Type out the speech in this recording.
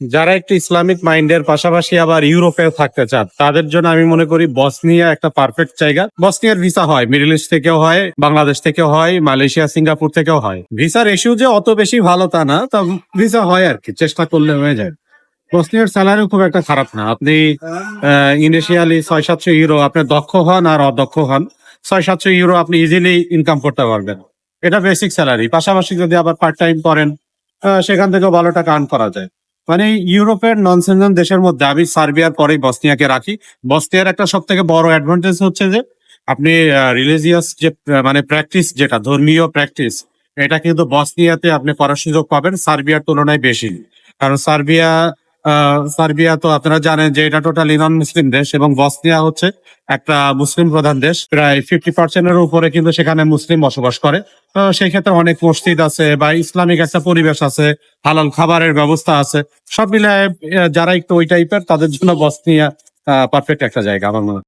যারা একটু ইসলামিক মাইন্ডের পাশাপাশি আবার ইউরোপেও থাকতে চান, তাদের জন্য আমি মনে করি বসনিয়া একটা পারফেক্ট জায়গা। বসনিয়ার ভিসা হয় মিডল ইস্ট থেকেও হয়, বাংলাদেশ থেকেও হয়, মালয়েশিয়া, সিঙ্গাপুর থেকেও হয়। ভিসার ইস্যু যে অত বেশি ভালো তা না, তা ভিসা হয় আর কি, চেষ্টা করলে হয়ে যায়। বসনিয়ার স্যালারি খুব একটা খারাপ না। আপনি ইনিশিয়ালি ছয় সাতশো ইউরো আপনি দক্ষ হন আর অদক্ষ হন। ছয় সাতশো ইউরো আপনি ইজিলি ইনকাম করতে পারবেন। এটা বেসিক স্যালারি পাশাপাশি যদি আবার পার্ট টাইম করেন সেখান থেকেও ভালো টাকা আর্ন করা যায়। মানে ইউরোপের ননসেনজন দেশের মধ্যে, আমি সার্বিয়ার পরেই বসনিয়াকে রাখি। বসনিয়ার একটা সব থেকে বড় অ্যাডভান্টেজ হচ্ছে যে, আপনি রিলিজিয়াস যে মানে প্র্যাকটিস যেটা, ধর্মীয় প্র্যাকটিস এটা কিন্তু বসনিয়াতে আপনি করার সুযোগ পাবেন, সার্বিয়ার তুলনায় বেশি। কারণ সার্বিয়া সার্বিয়া তো আপনারা জানেন যে এটা টোটালি নন মুসলিম দেশ এবং বসনিয়া হচ্ছে একটা মুসলিম প্রধান দেশ। প্রায় ফিফটি পার্সেন্টের উপরে কিন্তু সেখানে মুসলিম বসবাস করে। তো সেই ক্ষেত্রে অনেক মসজিদ আছে বা ইসলামিক একটা পরিবেশ আছে, হালাল খাবারের ব্যবস্থা আছে। সব মিলায় যারা একটু ওই টাইপের তাদের জন্য বসনিয়া পারফেক্ট একটা জায়গা আমার মনে হয়।